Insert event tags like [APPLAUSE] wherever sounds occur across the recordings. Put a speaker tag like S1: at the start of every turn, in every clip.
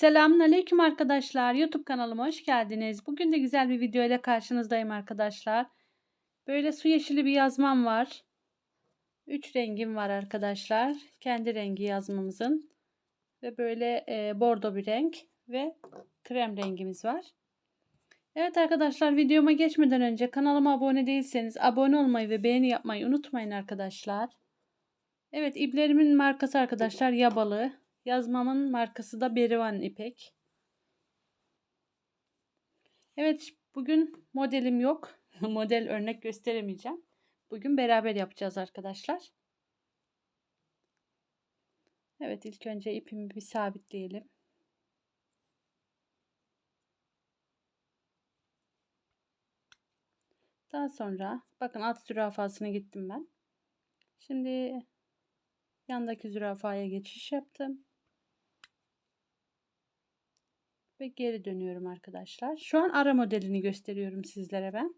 S1: Selamünaleyküm arkadaşlar. YouTube kanalıma hoş geldiniz. Bugün de güzel bir video ile karşınızdayım arkadaşlar. Böyle su yeşili bir yazmam var. 3 rengim var arkadaşlar. Kendi rengi yazmamızın. Ve böyle e, bordo bir renk ve krem rengimiz var. Evet arkadaşlar videoma geçmeden önce kanalıma abone değilseniz abone olmayı ve beğeni yapmayı unutmayın arkadaşlar. Evet iplerimin markası arkadaşlar Yabalı. Yazmamın markası da Berivan İpek. Evet bugün modelim yok. [LAUGHS] Model örnek gösteremeyeceğim. Bugün beraber yapacağız arkadaşlar. Evet ilk önce ipimi bir sabitleyelim. Daha sonra bakın alt zürafasına gittim ben. Şimdi yandaki zürafaya geçiş yaptım. Ve geri dönüyorum arkadaşlar. Şu an ara modelini gösteriyorum sizlere ben.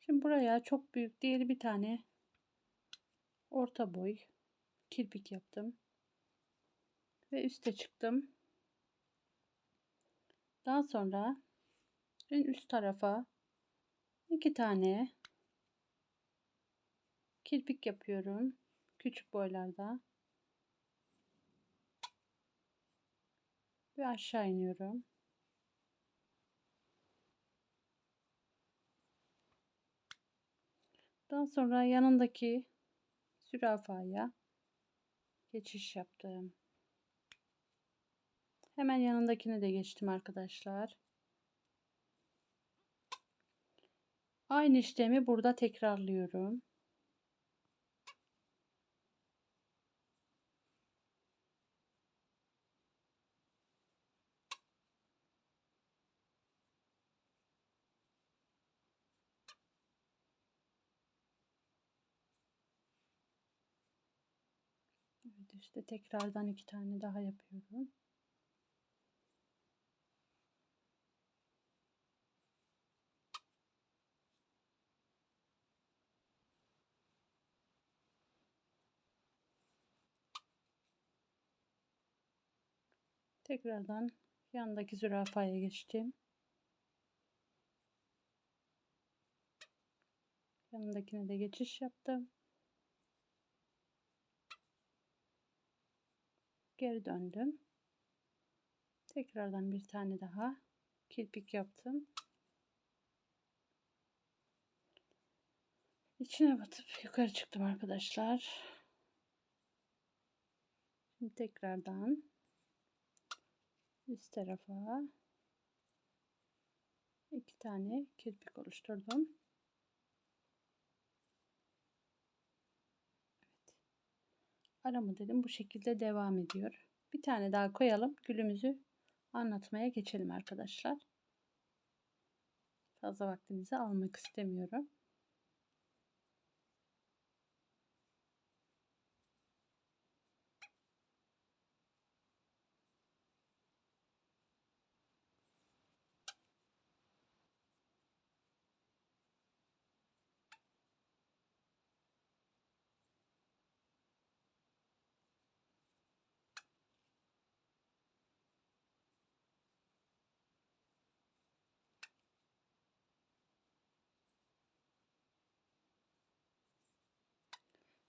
S1: Şimdi buraya çok büyük değil bir tane orta boy kirpik yaptım. Ve üste çıktım. Daha sonra en üst tarafa iki tane kirpik yapıyorum. Küçük boylarda. Ve aşağı iniyorum. Daha sonra yanındaki zürafaya geçiş yaptım. Hemen yanındakine de geçtim arkadaşlar. Aynı işlemi burada tekrarlıyorum. Evet işte tekrardan iki tane daha yapıyorum. Tekrardan yandaki zürafaya geçtim. Yanındakine de geçiş yaptım. Geri döndüm. Tekrardan bir tane daha kirpik yaptım. İçine batıp yukarı çıktım arkadaşlar. Şimdi tekrardan üst tarafa iki tane kirpik oluşturdum. Ara modelim bu şekilde devam ediyor. Bir tane daha koyalım. Gülümüzü anlatmaya geçelim arkadaşlar. Fazla vaktinizi almak istemiyorum.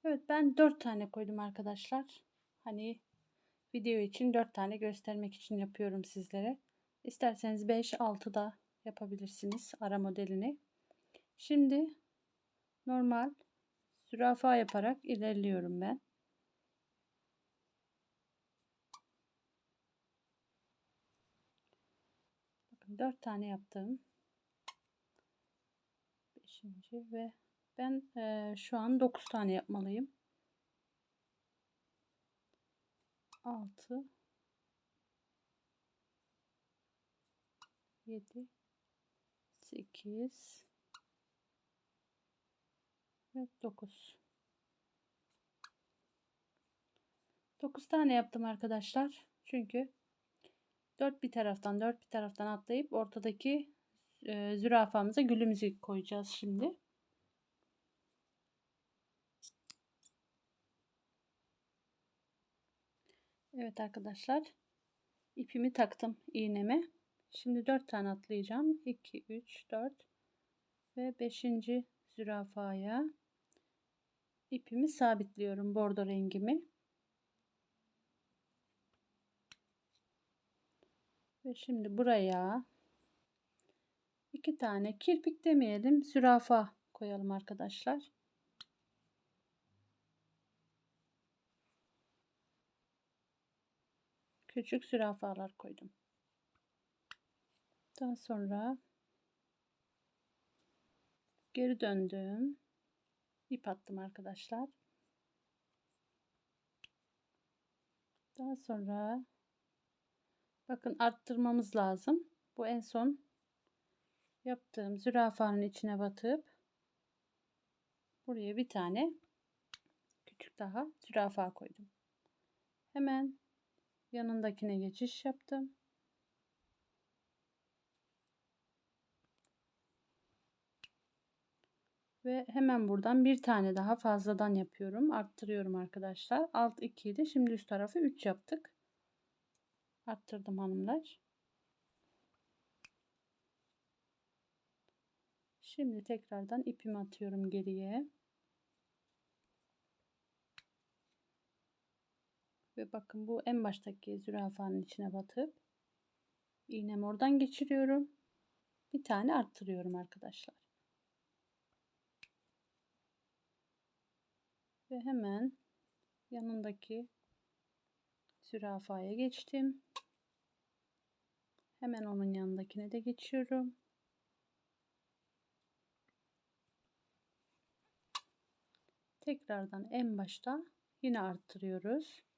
S1: Evet ben 4 tane koydum arkadaşlar. Hani video için 4 tane göstermek için yapıyorum sizlere. İsterseniz 5 6 da yapabilirsiniz ara modelini. Şimdi normal zürafa yaparak ilerliyorum ben. Bakın 4 tane yaptım. 5. ve ben e, şu an 9 tane yapmalıyım. 6 7 8 ve 9 9 tane yaptım arkadaşlar. Çünkü 4 bir taraftan 4 bir taraftan atlayıp ortadaki e, zürafamıza gülümüzü koyacağız şimdi. Evet arkadaşlar ipimi taktım iğneme. Şimdi 4 tane atlayacağım. 2, 3, 4 ve 5. zürafaya ipimi sabitliyorum bordo rengimi. Ve şimdi buraya iki tane kirpik demeyelim zürafa koyalım arkadaşlar. Küçük zürafalar koydum. Daha sonra geri döndüm. ip attım arkadaşlar. Daha sonra bakın arttırmamız lazım. Bu en son yaptığım zürafanın içine batıp buraya bir tane küçük daha zürafa koydum. Hemen yanındakine geçiş yaptım. Ve hemen buradan bir tane daha fazladan yapıyorum. Arttırıyorum arkadaşlar. Alt 2 idi. Şimdi üst tarafı 3 yaptık. Arttırdım hanımlar. Şimdi tekrardan ipimi atıyorum geriye. Ve bakın bu en baştaki zürafanın içine batıp iğnemi oradan geçiriyorum. Bir tane arttırıyorum arkadaşlar. Ve hemen yanındaki zürafaya geçtim. Hemen onun yanındakine de geçiyorum. Tekrardan en başta yine arttırıyoruz.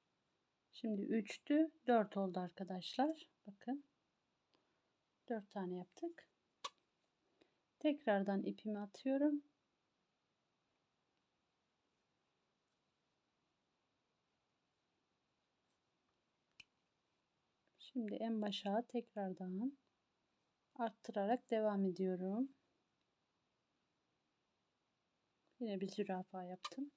S1: Şimdi 3'tü 4 oldu arkadaşlar. Bakın 4 tane yaptık. Tekrardan ipimi atıyorum. Şimdi en başa tekrardan arttırarak devam ediyorum. Yine bir zürafa yaptım.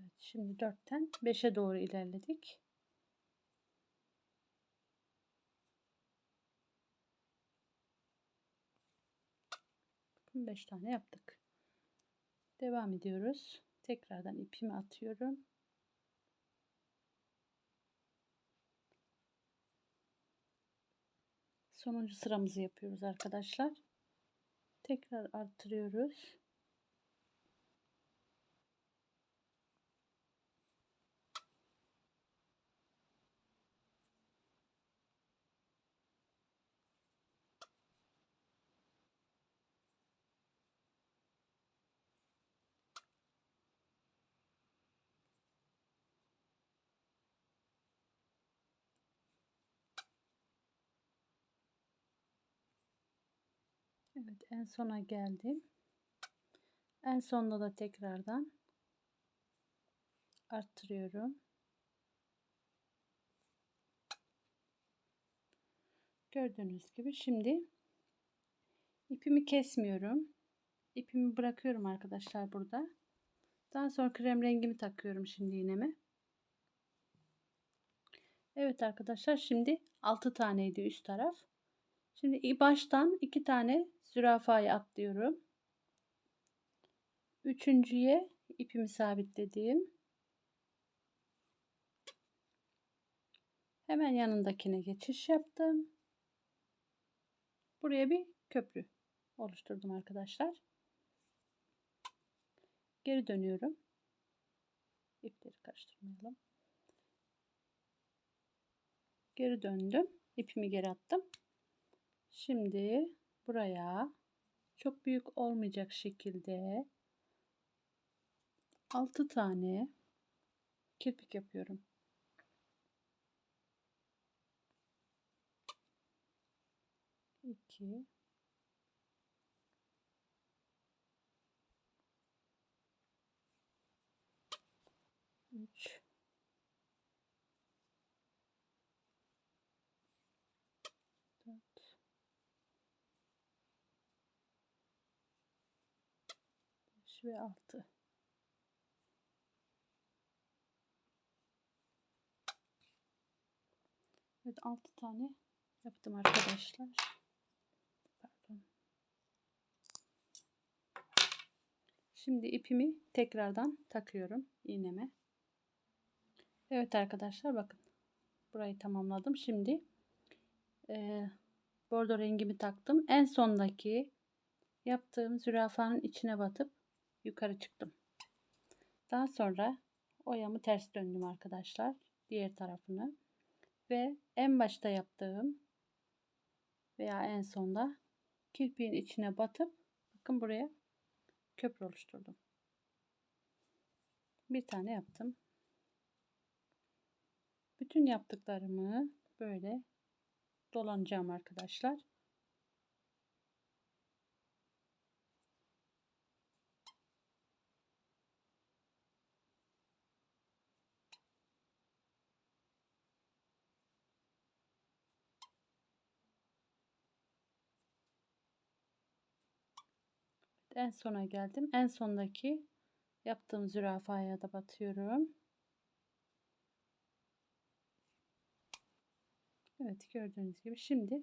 S1: Evet, şimdi 4'ten 5'e doğru ilerledik. Bakın 5 tane yaptık. Devam ediyoruz. Tekrardan ipimi atıyorum. Sonuncu sıramızı yapıyoruz arkadaşlar. Tekrar arttırıyoruz. Evet en sona geldim. En sonda da tekrardan arttırıyorum. Gördüğünüz gibi şimdi ipimi kesmiyorum. İpimi bırakıyorum arkadaşlar burada. Daha sonra krem rengimi takıyorum şimdi iğneme. Evet arkadaşlar şimdi 6 taneydi üst taraf. Şimdi baştan iki tane zürafayı atlıyorum. Üçüncüye ipimi sabitledim. Hemen yanındakine geçiş yaptım. Buraya bir köprü oluşturdum arkadaşlar. Geri dönüyorum. İpleri karıştırmayalım. Geri döndüm. İpimi geri attım. Şimdi buraya çok büyük olmayacak şekilde 6 tane kirpik yapıyorum. İki, 3 4 5 ve 6 Evet 6 tane yaptım arkadaşlar. Pardon. Şimdi ipimi tekrardan takıyorum iğneme. Evet arkadaşlar bakın. Burayı tamamladım. Şimdi e, bordo rengimi taktım. En sondaki yaptığım zürafanın içine batıp yukarı çıktım. Daha sonra oyamı ters döndüm arkadaşlar. Diğer tarafını ve en başta yaptığım veya en sonda kirpiğin içine batıp bakın buraya köprü oluşturdum. Bir tane yaptım. Bütün yaptıklarımı böyle dolanacağım arkadaşlar. En sona geldim. En sondaki yaptığım zürafaya da batıyorum. Evet gördüğünüz gibi şimdi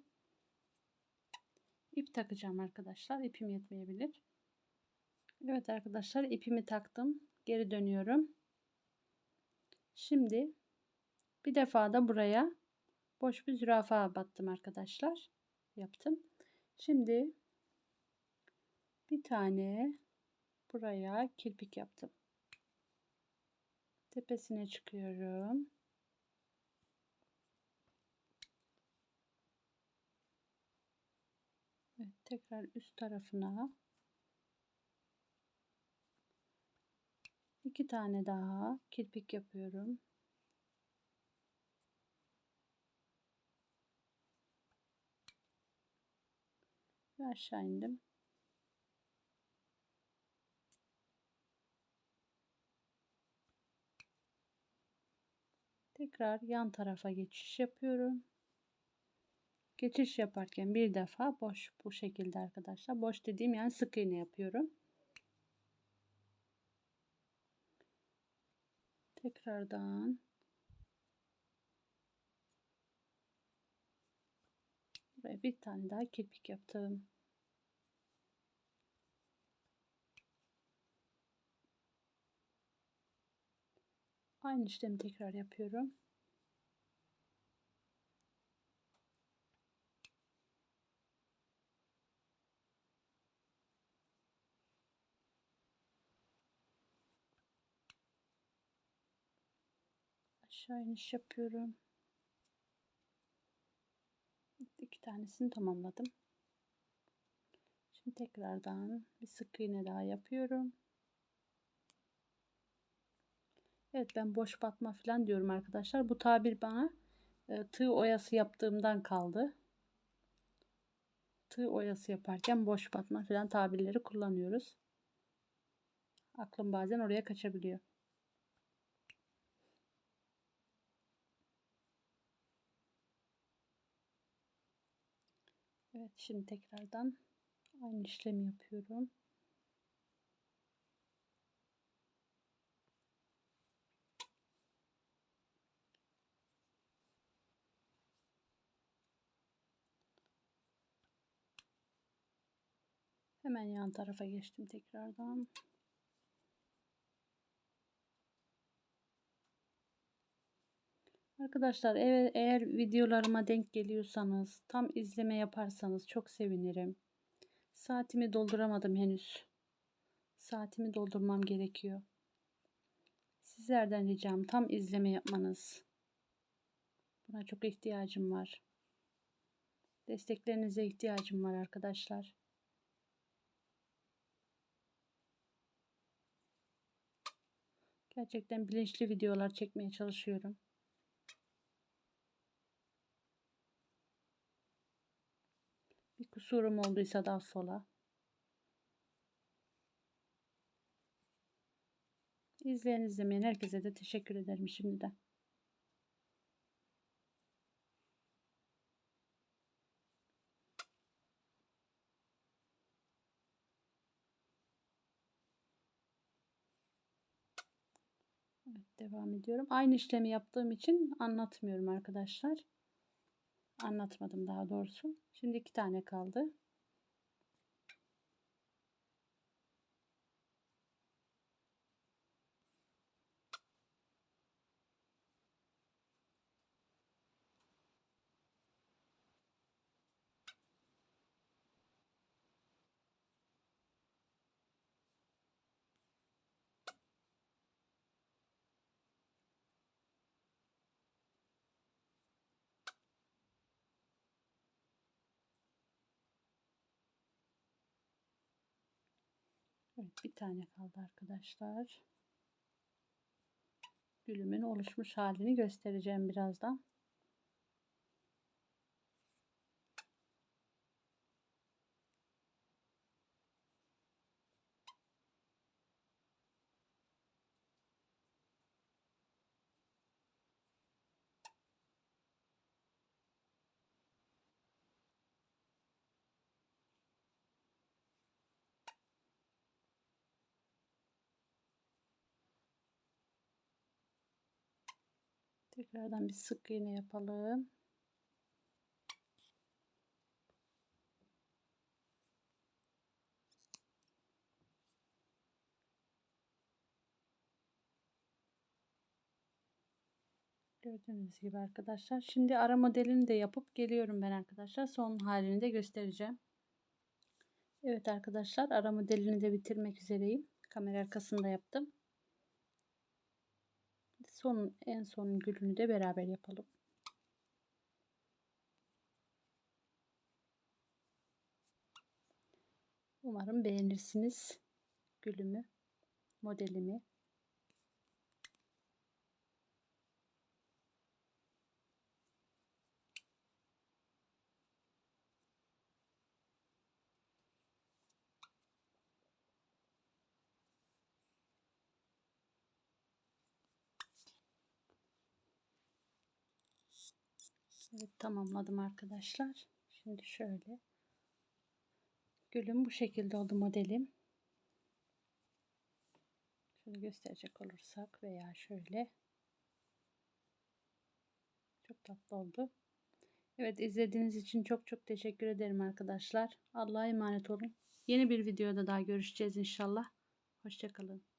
S1: ip takacağım arkadaşlar. İpim yetmeyebilir. Evet arkadaşlar ipimi taktım. Geri dönüyorum. Şimdi bir defa da buraya boş bir zürafa battım arkadaşlar. Yaptım. Şimdi bir tane buraya kirpik yaptım. Tepesine çıkıyorum. Evet, tekrar üst tarafına iki tane daha kirpik yapıyorum. Ve aşağı indim. Tekrar yan tarafa geçiş yapıyorum. Geçiş yaparken bir defa boş bu şekilde arkadaşlar. Boş dediğim yani sık iğne yapıyorum. Tekrardan buraya bir tane daha kirpik yaptım. Aynı işlemi tekrar yapıyorum. Aşağı iniş yapıyorum. İki tanesini tamamladım. Şimdi tekrardan bir sık iğne daha yapıyorum. Evet ben boş batma falan diyorum arkadaşlar. Bu tabir bana e, tığ oyası yaptığımdan kaldı. Tığ oyası yaparken boş batma falan tabirleri kullanıyoruz. Aklım bazen oraya kaçabiliyor. Evet şimdi tekrardan aynı işlemi yapıyorum. Hemen yan tarafa geçtim tekrardan. Arkadaşlar eğer, eğer videolarıma denk geliyorsanız tam izleme yaparsanız çok sevinirim. Saatimi dolduramadım henüz. Saatimi doldurmam gerekiyor. Sizlerden ricam tam izleme yapmanız. Buna çok ihtiyacım var. Desteklerinize ihtiyacım var arkadaşlar. Gerçekten bilinçli videolar çekmeye çalışıyorum. Bir kusurum olduysa da affola. İzleyen izlemeyen herkese de teşekkür ederim şimdiden. Evet, devam ediyorum. Aynı işlemi yaptığım için anlatmıyorum arkadaşlar. Anlatmadım daha doğrusu. Şimdi iki tane kaldı. Evet bir tane kaldı arkadaşlar. Gülümün oluşmuş halini göstereceğim birazdan. Tekrardan bir sık iğne yapalım. Gördüğünüz gibi arkadaşlar. Şimdi ara modelini de yapıp geliyorum ben arkadaşlar. Son halini de göstereceğim. Evet arkadaşlar ara modelini de bitirmek üzereyim. Kamera arkasında yaptım. Son en son gülünü de beraber yapalım. Umarım beğenirsiniz gülümü, modelimi. Evet tamamladım arkadaşlar. Şimdi şöyle. Gülüm bu şekilde oldu modelim. Şöyle gösterecek olursak veya şöyle. Çok tatlı oldu. Evet izlediğiniz için çok çok teşekkür ederim arkadaşlar. Allah'a emanet olun. Yeni bir videoda daha görüşeceğiz inşallah. Hoşçakalın.